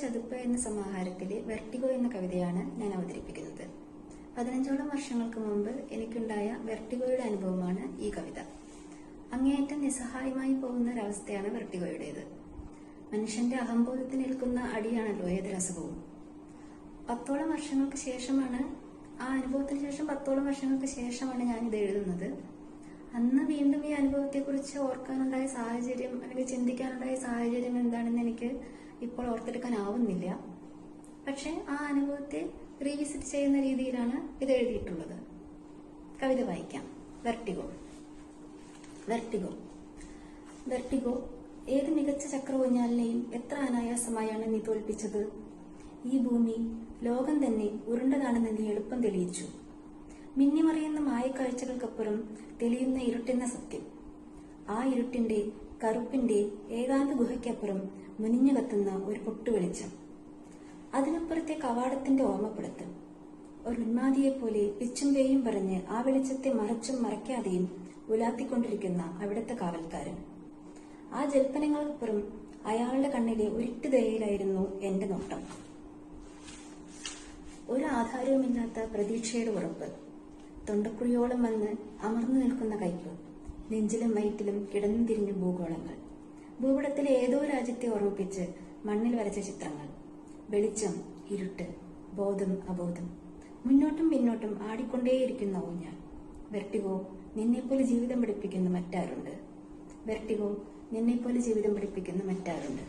ചതുപ്പ് എന്ന സമാഹാരത്തിലെ വെർട്ടിഗോ എന്ന കവിതയാണ് ഞാൻ അവതരിപ്പിക്കുന്നത്. പതിനഞ്ചോളം വർഷങ്ങൾക്ക് മുമ്പ് എനിക്കുണ്ടായ വെർട്ടിഗോയുടെ അനുഭവമാണ് ഈ കവിത. അങ്ങേയറ്റം നിസ്സഹായമായി പോകുന്ന ഒരവസ്ഥയാണ് വെർട്ടിഗോയുടേത്. മനുഷ്യന്റെ അഹംബോധത്തിനേൽക്കുന്ന അടിയാണല്ലോ ഏതൊരു അസുഖവും പത്തോളം വർഷങ്ങൾക്ക് ശേഷമാണ് ആ അനുഭവത്തിന് ശേഷം പത്തോളം വർഷങ്ങൾക്ക് ശേഷമാണ് ഞാൻ ഇത് എഴുതുന്നത്. അന്ന് വീണ്ടും ഈ അനുഭവത്തെക്കുറിച്ച് ഓർക്കാനുണ്ടായ സാഹചര്യം അല്ലെങ്കിൽ ചിന്തിക്കാനുണ്ടായ സാഹചര്യം എന്താണെന്ന് എനിക്ക് ഇപ്പോൾ ഓർത്തെടുക്കാനാവുന്നില്ല. പക്ഷെ ആ അനുഭവത്തെ റീവിസിറ്റ് ചെയ്യുന്ന രീതിയിലാണ് ഇത് എഴുതിയിട്ടുള്ളത്. കവിത വായിക്കാം. വെർട്ടിഗോ വെർട്ടിഗോ വെർട്ടിഗോ ഏത് മികച്ച ചക്രഊഞ്ഞാലിനെയും എത്ര അനായാസമായാണ് നീ തോൽപ്പിച്ചത്? ഈ ഭൂമി ലോകം തന്നെ ഉരുണ്ടതാണെന്ന് നീ എളുപ്പം തെളിയിച്ചു. മിന്നിമറിയുന്ന മായക്കാഴ്ചകൾക്കപ്പുറം തെളിയുന്ന ഇരുട്ടെന്ന സത്യം. ആ ഇരുട്ടിന്റെ കറുപ്പിന്റെ ഏകാന്ത ഗുഹയ്ക്കപ്പുറം മുനിഞ്ഞു കത്തുന്ന ഒരു പൊട്ടു വെളിച്ചം അതിനപ്പുറത്തെ കവാടത്തിന്റെ ഓർമ്മപ്പെടുത്ത്. ഒരു ഉന്മാതിയെപ്പോലെ പോലെ പിച്ചും പേയും പറഞ്ഞ് ആ വെളിച്ചത്തെ മറച്ചും മറയ്ക്കാതെയും ഉലാത്തിക്കൊണ്ടിരിക്കുന്ന അവിടുത്തെ കാവൽക്കാരൻ. ആ ജൽപ്പനങ്ങൾക്കപ്പുറം അയാളുടെ കണ്ണിലെ ഉരുട്ട് ദയയിലായിരുന്നു എന്റെ നോട്ടം. ഒരു ആധാരവുമില്ലാത്ത പ്രതീക്ഷയുടെ ഉറപ്പ്. തൊണ്ടക്കുഴിയോളം വന്ന് അമർന്നു നിൽക്കുന്ന കൈകൾ നെഞ്ചിലും വയറ്റിലും കിടന്നു തിരിഞ്ഞ ഭൂഗോളങ്ങൾ. ഭൂപടത്തിലെ ഏതോ രാജ്യത്തെ ഓർമ്മിപ്പിച്ച് മണ്ണിൽ വരച്ച ചിത്രങ്ങൾ. വെളിച്ചം ഇരുട്ട് ബോധം അബോധം. മുന്നോട്ടും പിന്നോട്ടും ആടിക്കൊണ്ടേയിരിക്കുന്ന ഊഞ്ഞാൽ. വെർട്ടിഗോ നിന്നെപ്പോലെ ജീവിതം പഠിപ്പിക്കുന്ന മറ്റാരുണ്ട്? വെർട്ടിഗോ നിന്നെപ്പോലെ ജീവിതം പഠിപ്പിക്കുന്ന മറ്റാരുണ്ട്?